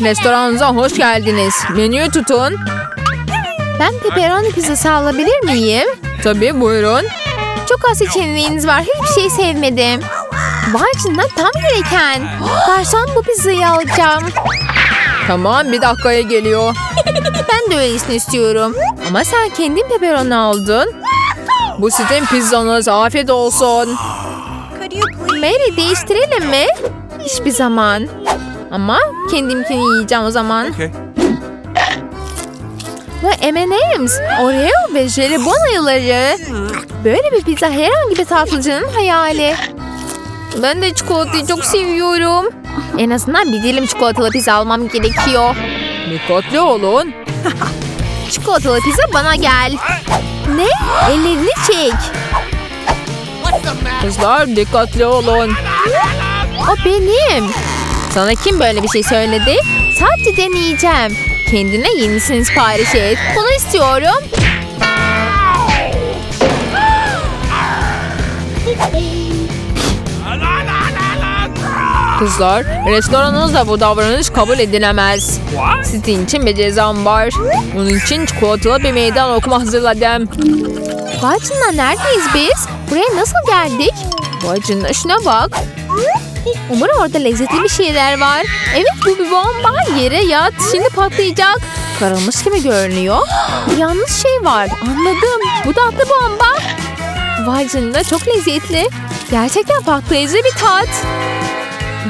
Restoranınıza hoş geldiniz. Menüyü tutun. Ben pepperoni pizzası alabilir miyim? Tabii buyurun. Çok az seçeneğiniz var. Hiçbir şey sevmedim. Canına tam gereken. Garson bu pizzayı alacağım. Tamam bir dakikaya geliyor. Ben de öylesini istiyorum. Ama sen kendin pepperoni aldın. Bu sizin pizzanız. Afiyet olsun. Mary değiştirelim mi? Hiçbir zaman. Ama kendimkini yiyeceğim o zaman. Okay. Ve M&M's, Oreo ve jelibon ayıları. Böyle bir pizza herhangi bir tatlıcının hayali. Ben de çikolatayı çok seviyorum. En azından bir dilim çikolatalı pizza almam gerekiyor. Dikkatli olun. Çikolatalı pizza bana gel. Ne? Ellerini çek. Kızlar dikkatli olun. O benim. Sana kim böyle bir şey söyledi? Sadece deneyeceğim. Kendine yenisini sipariş et. Bunu istiyorum. Kızlar restoranınızda bu davranış kabul edilemez. Sizin için bir cezam var. Bunun için çikolatalı bir meydan okuma hazırladım. Canına neredeyiz biz? Buraya nasıl geldik? Canına şuna bak. Umarım orada lezzetli bir şeyler var. Evet bu bir bomba. Yere yat. Şimdi patlayacak. Karılmış gibi görünüyor. Yanlış şey var. Anladım. Bu da atlı bomba. Vay canına çok lezzetli. Gerçekten patlayıcı bir tat.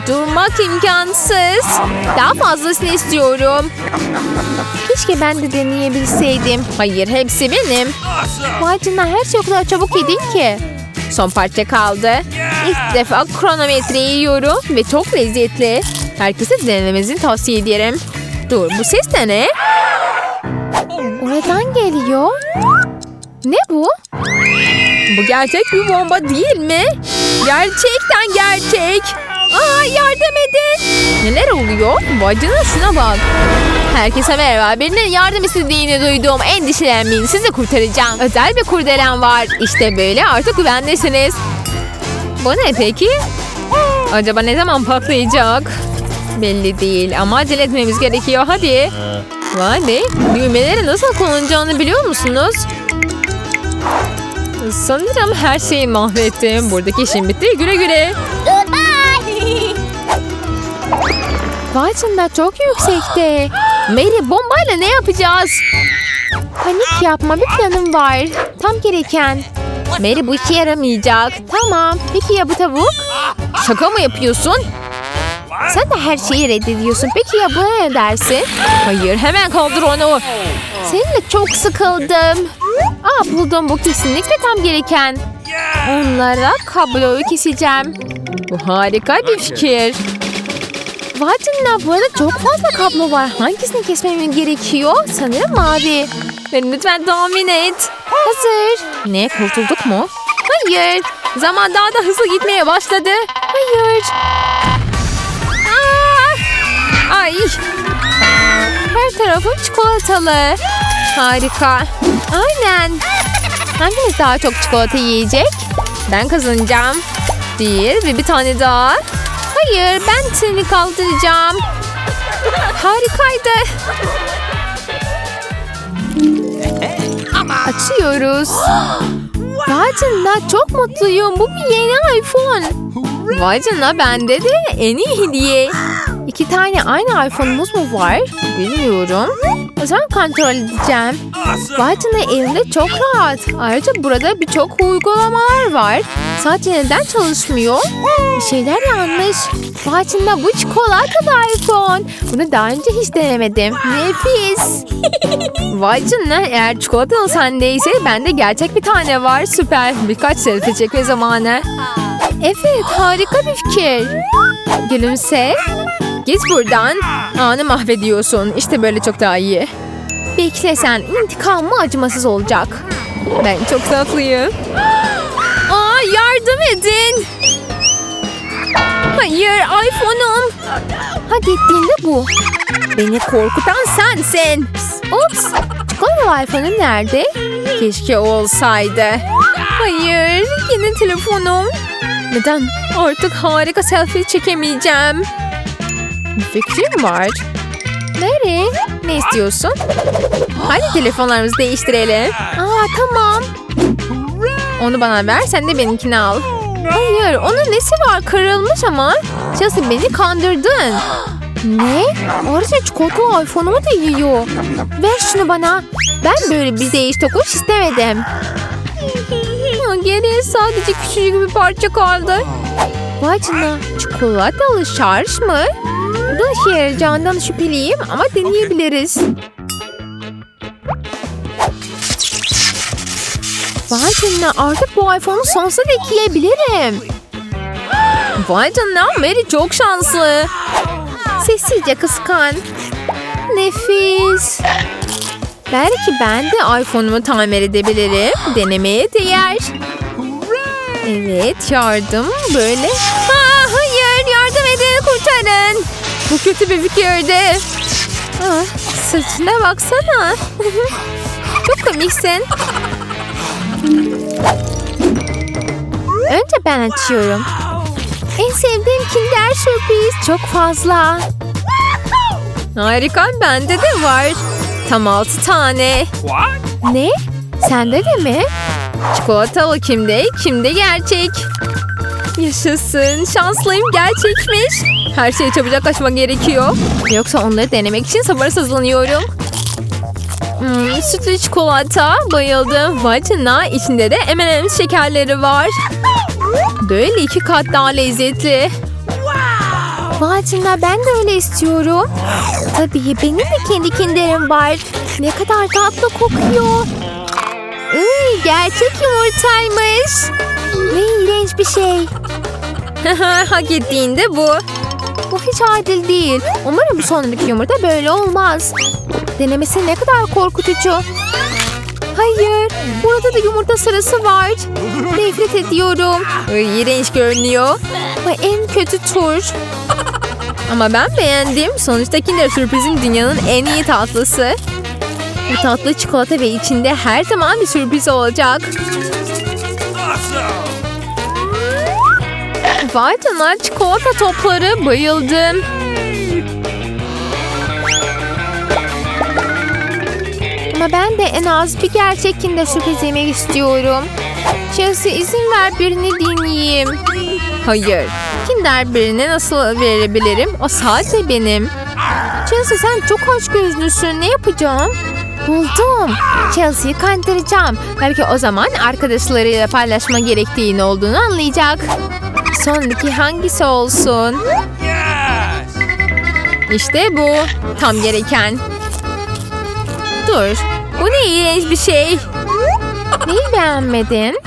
Durmak imkansız. Daha fazlasını istiyorum. Keşke ben de deneyebilseydim. Hayır hepsi benim. Vay canına her şey o kadar çabuk yedin ki. Son parça kaldı. İlk defa kronometreyi yiyorum ve çok lezzetli. Herkese denemenizi tavsiye ederim. Dur bu ses de ne? Oradan geliyor. Ne bu? Bu gerçek bir bomba değil mi? Gerçekten gerçek. Aa yardım edin. Neler oluyor? Bacına şuna bak. Herkese merhaba. Birinin yardım istediğini duydum. Endişelenmeyin. Sizi kurtaracağım. Özel bir kurdelen var. İşte böyle artık güvendesiniz. Bu ne peki? Acaba ne zaman patlayacak? Belli değil ama acele etmemiz gerekiyor. Hadi. Vay be. Düğmeleri nasıl kullanacağını biliyor musunuz? Sanırım her şeyi mahvettim. Buradaki işim bitti. Güle güle. Canına çok yüksekte. Mary bombayla ne yapacağız? Panik yapma bir planım var. Tam gereken. Mary bu işe yaramayacak. Tamam. Peki ya bu tavuk? Şaka mı yapıyorsun? Sen de her şeyi reddediyorsun. Peki ya buna ne dersin? Hayır hemen kaldır onu. Seninle çok sıkıldım. Aa buldum bu kesinlikle tam gereken. Onlara kabloyu keseceğim. Bu harika bir fikir. Vay canına bu arada çok fazla kablo var. Hangisini kesmem gerekiyor? Sanırım mavi. Lütfen tahmin et. Hazır. Ne kurtulduk mu? Hayır. Zaman daha da hızlı gitmeye başladı. Hayır. Aa, Ay her tarafım çikolatalı. harika. Aynen. Hanginiz daha çok çikolata yiyecek? Ben kazanacağım. Bir ve bir tane daha. Hayır ben seni kaldıracağım. Harikaydı. Açıyoruz. Vay canına çok mutluyum. Bu bir yeni iPhone. Vay canına bende de en iyi hediye. İki tane aynı iPhone'umuz mu var? Bilmiyorum. O zaman kontrol edeceğim. Canına elimde çok rahat. Ayrıca burada birçok uygulamalar var. Sadece neden çalışmıyor? Bir şeyler yanlış. Canına bu çikolatalı iPhone. Bunu daha önce hiç denemedim. Nefis. Canına eğer çikolatalı sendeyse bende gerçek bir tane var. Süper. Birkaç selfie çekme zamanı. Evet harika bir fikir. Gülümse. Git buradan. Anı mahvediyorsun. İşte böyle çok daha iyi. Bekle sen intikamı acımasız olacak. Ben çok tatlıyım. Aa yardım edin. Hayır iPhone'um. Ha gittiğinde bu. Beni korkutan sensin. Ups. Çikolatalı iPhone'un nerede? Keşke olsaydı. Hayır, yine telefonum. Neden? Artık harika selfie çekemeyeceğim. Bir fikrim var. Nereye? Ne istiyorsun? Hadi telefonlarımızı değiştirelim. Aa tamam. Onu bana ver sen de benimkini al. Hayır onun nesi var kırılmış ama. Chelsea beni kandırdın. Ne? Ayrıca çikolatalı iPhone'umu da yiyor. Ver şunu bana. Ben böyle bir değiş tokuş istemedim. Geriye sadece küçücük bir parça kaldı. Vay canına çikolatalı şarj mı? Bu işe yarayacağından şüpheliyim ama deneyebiliriz. Vay canına artık bu iPhone'u sonsuza dek yiyebilirim. Vay canına Mary çok şanslı. Sessizce kıskan. Nefis. Belki ben de iPhone'umu tamir edebilirim. Denemeye değer. Evet yardım böyle. Aa, hayır yardım edin kurtarın. Bu kötü bir fikirdi. Ah, saçına baksana. Çok komiksin. Önce ben açıyorum. En sevdiğim Kinder sürpriz çok fazla. Harika bende de var. Tam altı tane. Ne? Sende de mi? Çikolatalı kimde, kimde gerçek. Yaşasın, şanslıyım gerçekmiş. Her şeyi çabucak açmak gerekiyor. Yoksa onları denemek için sabırsızlanıyorum. Hmm, sütlü çikolata, bayıldım. Vay canına, içinde de M&M's şekerleri var. Böyle iki kat daha lezzetli. Vay ben de öyle istiyorum. Tabii benim de kendi kinderim var. Ne kadar tatlı kokuyor. Iy, gerçek yumurtaymış. Ne iğrenç bir şey. Hak ettiğinde bu. Bu hiç adil değil. Umarım sonraki yumurta böyle olmaz. Denemesi ne kadar korkutucu. Hayır, burada da yumurta sırası var. Nefret ediyorum. Ay, İğrenç görünüyor. Bu en kötü tur. Ama ben beğendim. Sonuçta Kinder Sürpriz'in dünyanın en iyi tatlısı. Bu tatlı çikolata ve içinde her zaman bir sürpriz olacak. Vay canına çikolata topları bayıldım. Ama ben de en az bir gerçek Kinder sürpriz yemek istiyorum. Chelsea izin ver birini dinleyeyim. Hayır. Kinder birine nasıl verebilirim? O sadece benim. Chelsea sen çok aç gözlüsün. Ne yapacağım? Buldum. Chelsea'yi kandıracağım. Belki o zaman arkadaşlarıyla paylaşma gerektiğini olduğunu anlayacak. Sonraki hangisi olsun? İşte bu. Tam gereken. Dur. Bu ne iğrenç bir şey. Neyi beğenmedin?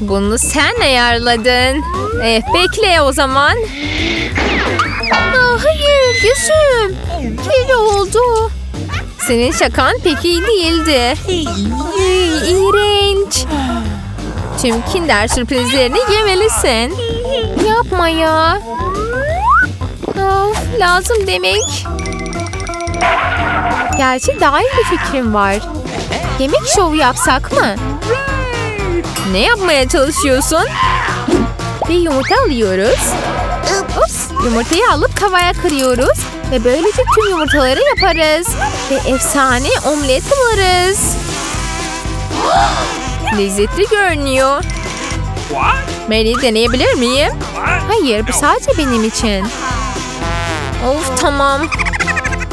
Bunu sen ayarladın. Eh, bekle o zaman. Aa, hayır yüzüm. Kirli oldu. Senin şakan pek iyi değildi. Iy, İğrenç. Tüm kinder sürprizlerini yemelisin. Yapma ya. Of, lazım demek. Gerçi daha iyi bir fikrim var. Yemek şovu yapsak mı? Ne yapmaya çalışıyorsun? Bir yumurta alıyoruz. Ups, yumurtayı alıp tavaya kırıyoruz. Ve böylece tüm yumurtaları yaparız. Ve efsane omlet buluruz. Lezzetli görünüyor. Mary deneyebilir miyim? Hayır bu sadece benim için. Of tamam.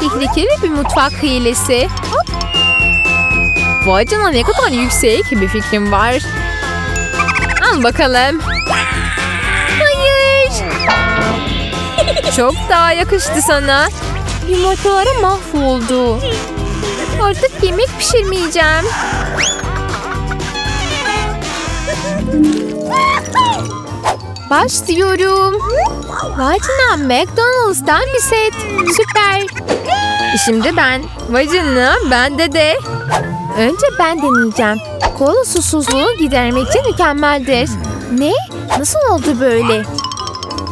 Tehlikeli bir mutfak hilesi. Vay canına ne kadar yüksek bir fikrim var. Al bakalım. Hayır. Çok daha yakıştı sana. Yumurtaları mahvoldu. Artık yemek pişirmeyeceğim. Başlıyorum. Canına McDonald's'tan bir set. Süper. Şimdi ben. Canına bende de. Önce ben deneyeceğim. Kola susuzluğu gidermek için mükemmeldir. Ne? Nasıl oldu böyle?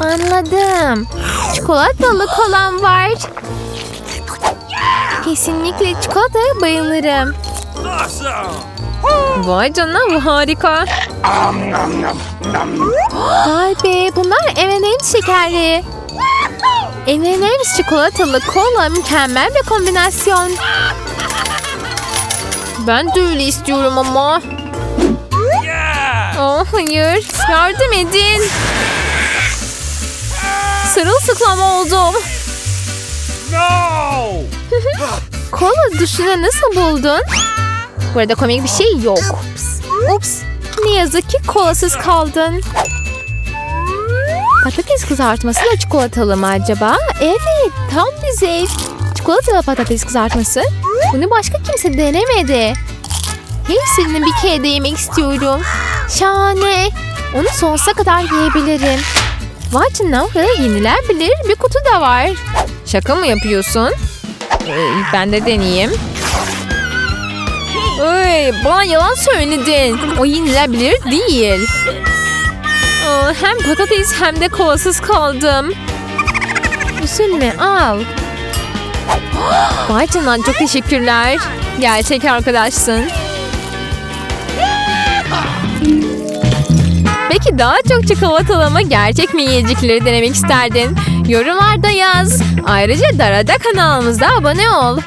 Anladım. Çikolatalı kolam var. Kesinlikle çikolataya bayılırım. Vay canına bu harika. Vay be bunlar M&M şekerli. M&M's çikolatalı kola mükemmel bir kombinasyon. Ben de öyle istiyorum ama. Oh hayır. Yardım edin. Sırılsıklam oldum. No! Kola duşunu nasıl buldun? Burada komik bir şey yok. Ups. Ne yazık ki kolasız kaldın. Patates kızartmasıyla çikolatalı mı acaba? Evet, tam bize. Çikolatalı patates kızartması. Bunu başka kimse denemedi. Hepsini bir kere de yemek istiyorum. Şahane. Onu sonsuza kadar yiyebilirim. Vay canına burada yenilebilir bir kutu da var. Şaka mı yapıyorsun? Ee, ben de deneyeyim. Ay, bana yalan söyledin. O yenilebilir değil. Hem patates hem de kolasız kaldım. Üzülme al. Vay canına çok teşekkürler. Gerçek arkadaşsın. Peki daha çok çikolatalı mı gerçek mi yiyecekleri denemek isterdin? Yorumlarda yaz. Ayrıca Darada kanalımıza abone ol.